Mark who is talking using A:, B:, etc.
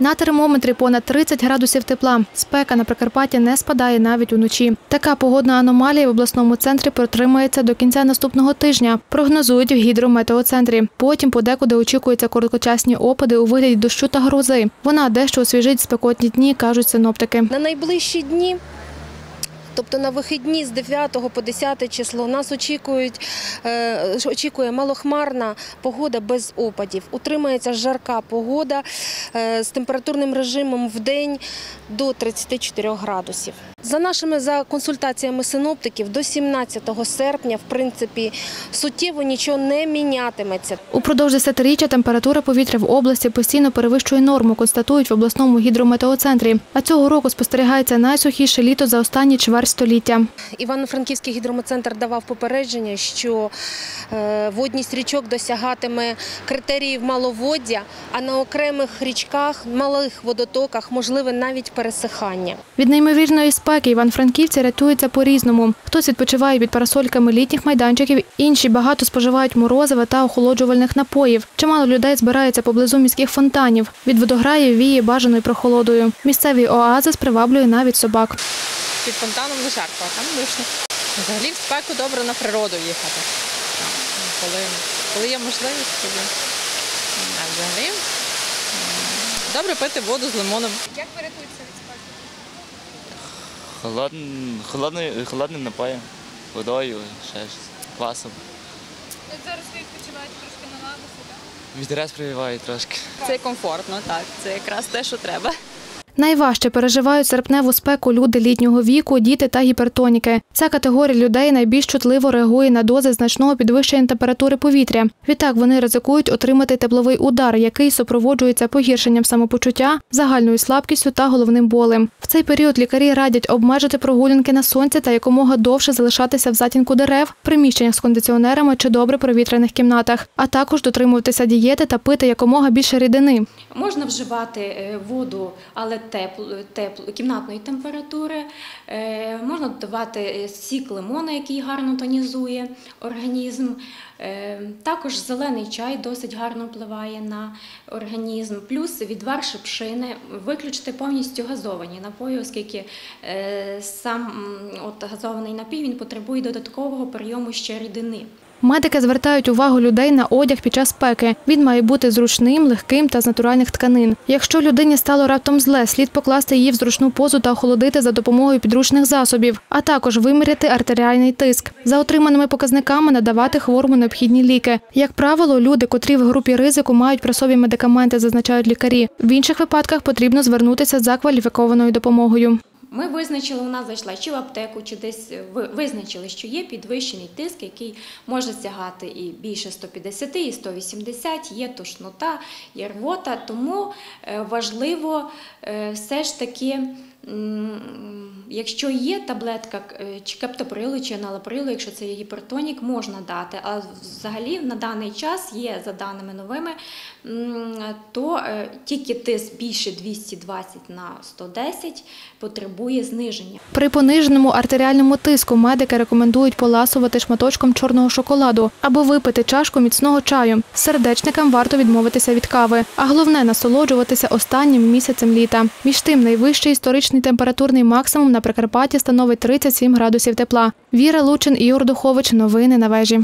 A: На термометрі понад 30 градусів тепла. Спека на Прикарпатті не спадає навіть уночі. Така погодна аномалія в обласному центрі протримається до кінця наступного тижня. Прогнозують в гідрометеоцентрі. Потім подекуди очікуються короткочасні опади у вигляді дощу та грози. Вона дещо освіжить спекотні дні, кажуть синоптики.
B: На найближчі дні, тобто на вихідні з 9 по 10 число, нас очікують, е, очікує малохмарна погода без опадів. Утримається жарка погода е, з температурним режимом в день до 34 градусів. За нашими за консультаціями синоптиків, до 17 серпня, в принципі, суттєво нічого не мінятиметься.
A: Упродовж десятиріччя температура повітря в області постійно перевищує норму, констатують в обласному гідрометеоцентрі. А цього року спостерігається найсухіше літо за останні чверть століття.
B: Івано-Франківський гідрометцентр давав попередження, що е, водність річок досягатиме критеріїв маловоддя, а на окремих річках, малих водотоках можливе навіть пересихання.
A: Від неймовірної спеки іван-франківці рятуються по-різному. Хтось відпочиває під парасольками літніх майданчиків, інші багато споживають морозива та охолоджувальних напоїв. Чимало людей збирається поблизу міських фонтанів. Від водограїв віє бажаною прохолодою. Місцевий оазис приваблює навіть собак.
C: Під фонтаном не жарко, а там душно. Взагалі в спеку добре на природу їхати. Коли, коли є можливість, тоді. А взагалі добре пити воду з лимоном.
D: Холодним, холодним, холодним напоєм, водою, ще щось, квасом.
E: Зараз ви відпочиваєте трошки на лавусі, так?
D: Вітерець привіває трошки.
C: Це комфортно, так. Це якраз те, що треба.
A: Найважче переживають серпневу спеку люди літнього віку, діти та гіпертоніки. Ця категорія людей найбільш чутливо реагує на дози значного підвищення температури повітря. Відтак вони ризикують отримати тепловий удар, який супроводжується погіршенням самопочуття, загальною слабкістю та головним болем. В цей період лікарі радять обмежити прогулянки на сонці та якомога довше залишатися в затінку дерев, приміщеннях з кондиціонерами чи добре провітряних кімнатах, а також дотримуватися дієти та пити якомога більше рідини.
F: Можна вживати е, воду, але теплу, теплу кімнатної температури. Е, Можна додавати е, сік лимона, який гарно тонізує організм. Е, Також зелений чай досить гарно впливає на організм. Плюс відвар шипшини, виключити повністю газовані напої, оскільки сам от, газований напій він потребує додаткового прийому ще рідини.
A: Медики звертають увагу людей на одяг під час спеки. Він має бути зручним, легким та з натуральних тканин. Якщо людині стало раптом зле, слід покласти її в зручну позу та охолодити за допомогою підручних засобів, а також виміряти артеріальний тиск. За отриманими показниками надавати хворому необхідні ліки. Як правило, люди, котрі в групі ризику, мають при собі медикаменти, зазначають лікарі. В інших випадках потрібно звернутися за кваліфікованою допомогою.
F: Ми визначили, вона зайшла чи в аптеку, чи десь визначили, що є підвищений тиск, який може сягати і більше 150, і 180, є тошнота, є рвота. Тому е, важливо е, все ж таки, якщо є таблетка е, чи кептоприлу, чи аналаприлу, якщо це є гіпертонік, можна дати. А взагалі на даний час є за даними новими, то е, тільки тиск більше 220 на 110 потребує зниження.
A: При пониженому артеріальному тиску медики рекомендують поласувати шматочком чорного шоколаду або випити чашку міцного чаю. Сердечникам варто відмовитися від кави, а головне насолоджуватися останнім місяцем літа. Між тим, найвищий історичний температурний максимум на Прикарпатті становить 37 градусів тепла. Віра Лучин, Ігор Духович. Новини на вежі.